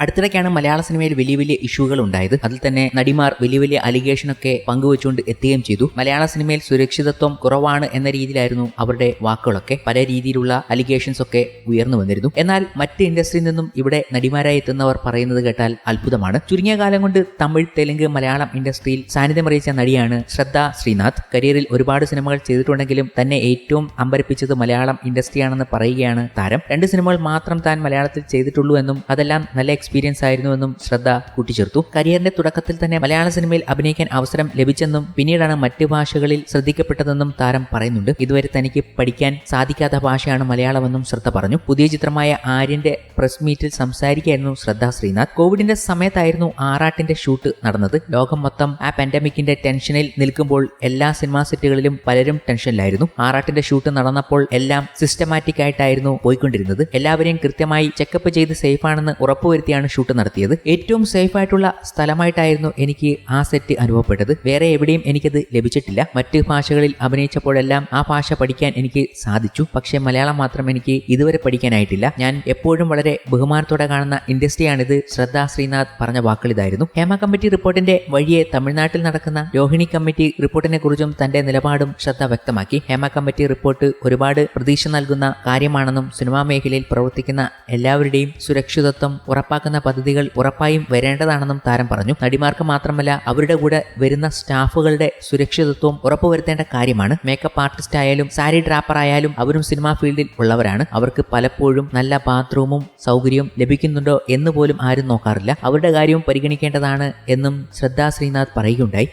അടുത്തിടയ്ക്കാണ് മലയാള സിനിമയിൽ വലിയ വലിയ ഇഷ്യൂകൾ ഉണ്ടായത്. അതിൽ തന്നെ നടിമാർ വലിയ വലിയ അലിഗേഷൻ ഒക്കെ പങ്കുവച്ചുകൊണ്ട് എത്തുകയും ചെയ്തു. മലയാള സിനിമയിൽ സുരക്ഷിതത്വം കുറവാണ് എന്ന രീതിയിലായിരുന്നു അവരുടെ വാക്കുകളൊക്കെ. പല രീതിയിലുള്ള അലിഗേഷൻസ് ഒക്കെ ഉയർന്നു വന്നിരുന്നു. എന്നാൽ മറ്റ് ഇൻഡസ്ട്രിയിൽ നിന്നും ഇവിടെ നടിമാരായി എത്തുന്നവർ പറയുന്നത് കേട്ടാൽ അത്ഭുതമാണ്. ചുരുങ്ങിയ കാലം കൊണ്ട് തമിഴ് തെലുങ്ക് മലയാളം ഇൻഡസ്ട്രിയിൽ സാന്നിധ്യം അറിയിച്ച നടിയാണ് ശ്രദ്ധ ശ്രീനാഥ്. കരിയറിൽ ഒരുപാട് സിനിമകൾ ചെയ്തിട്ടുണ്ടെങ്കിലും തന്നെ ഏറ്റവും അമ്പരപ്പിച്ചത് മലയാളം ഇൻഡസ്ട്രിയാണെന്ന് പറയുകയാണ് താരം. രണ്ട് സിനിമകൾ മാത്രം താൻ മലയാളത്തിൽ ചെയ്തിട്ടുള്ളൂ എന്നും അതെല്ലാം നല്ല എക്സ്പീരിയൻസ് ആയിരുന്നുവെന്നും ശ്രദ്ധ കൂട്ടിച്ചേർത്തു. കരിയറിന്റെ തുടക്കത്തിൽ തന്നെ മലയാള സിനിമയിൽ അഭിനയിക്കാൻ അവസരം ലഭിച്ചെന്നും പിന്നീടാണ് മറ്റ് ഭാഷകളിൽ ശ്രദ്ധിക്കപ്പെട്ടതെന്നും താരം പറയുന്നുണ്ട്. ഇതുവരെ തനിക്ക് പഠിക്കാൻ സാധിക്കാത്ത ഭാഷയാണ് മലയാളമെന്നും ശ്രദ്ധ പറഞ്ഞു. പുതിയ ചിത്രമായ ആര്യന്റെ പ്രസ് മീറ്റിൽ സംസാരിക്കുകയായിരുന്നു ശ്രദ്ധ ശ്രീനാഥ്. കോവിഡിന്റെ സമയത്തായിരുന്നു ആറാട്ടിന്റെ ഷൂട്ട് നടന്നത്. ലോകം മൊത്തം ആ പാൻഡമിക്കിന്റെ ടെൻഷനിൽ നിൽക്കുമ്പോൾ എല്ലാ സിനിമാ സെറ്റുകളിലും പലരും ടെൻഷനിലായിരുന്നു ആറാട്ടിന്റെ ഷൂട്ട് നടന്നപ്പോൾ എല്ലാം സിസ്റ്റമാറ്റിക് ആയിട്ടായിരുന്നു പോയിക്കൊണ്ടിരുന്നത്. എല്ലാവരെയും കൃത്യമായി ചെക്കപ്പ് ചെയ്ത് സേഫ് ആണെന്ന് ഉറപ്പുവരുത്തിയാണ് ഷൂട്ട് നടത്തിയത്? ഏറ്റവും സേഫ് ആയിട്ടുള്ള സ്ഥലമായിട്ടായിരുന്നു എനിക്ക് ആ സെറ്റ് അനുഭവപ്പെട്ടത്. വേറെ എവിടെയും എനിക്കത് ലഭിച്ചിട്ടില്ല. മറ്റ് ഭാഷകളിൽ അഭിനയിച്ചപ്പോഴെല്ലാം ആ ഭാഷ പഠിക്കാൻ എനിക്ക് സാധിച്ചു. പക്ഷേ മലയാളം മാത്രം എനിക്ക് ഇതുവരെ പഠിക്കാനായിട്ടില്ല. ഞാൻ എപ്പോഴും വളരെ ബഹുമാനത്തോടെ കാണുന്ന ഇൻഡസ്ട്രിയാണിത്. ശ്രദ്ധാ ശ്രീനാഥ് പറഞ്ഞ വാക്കുകൾ ഇതായിരുന്നു. ഹേമ കമ്മിറ്റി റിപ്പോർട്ടിന്റെ വഴിയെ തമിഴ്നാട്ടിൽ നടക്കുന്ന രോഹിണി കമ്മിറ്റി റിപ്പോർട്ടിനെ കുറിച്ചും തന്റെ നിലപാടും ശ്രദ്ധ വ്യക്തമാക്കി. ഹേമ കമ്മിറ്റി റിപ്പോർട്ട് ഒരുപാട് പ്രതീക്ഷ നൽകുന്ന കാര്യമാണെന്നും സിനിമാ മേഖലയിൽ പ്രവർത്തിക്കുന്ന എല്ലാവരുടെയും സുരക്ഷിതത്വം ഉറപ്പാക്കുന്ന പദ്ധതികൾ ഉറപ്പായും വരേണ്ടതാണെന്നും താരം പറഞ്ഞു. നടിമാർക്ക് മാത്രമല്ല അവരുടെ കൂടെ വരുന്ന സ്റ്റാഫുകളുടെ സുരക്ഷിതത്വം ഉറപ്പുവരുത്തേണ്ട കാര്യമാണ്. മേക്കപ്പ് ആർട്ടിസ്റ്റ് ആയാലും സാരി ഡ്രാപ്പർ ആയാലും അവരും സിനിമാ ഫീൽഡിൽ ഉള്ളവരാണ്. അവർക്ക് പലപ്പോഴും നല്ല ബാത്റൂമും സൗകര്യവും ലഭിക്കുന്നുണ്ടോ എന്ന് പോലും ആരും നോക്കാറില്ല. അവരുടെ കാര്യവും പരിഗണിക്കേണ്ടതാണ് എന്നും ശ്രദ്ധാ ശ്രീനാഥ് പറയുകയുണ്ടായി.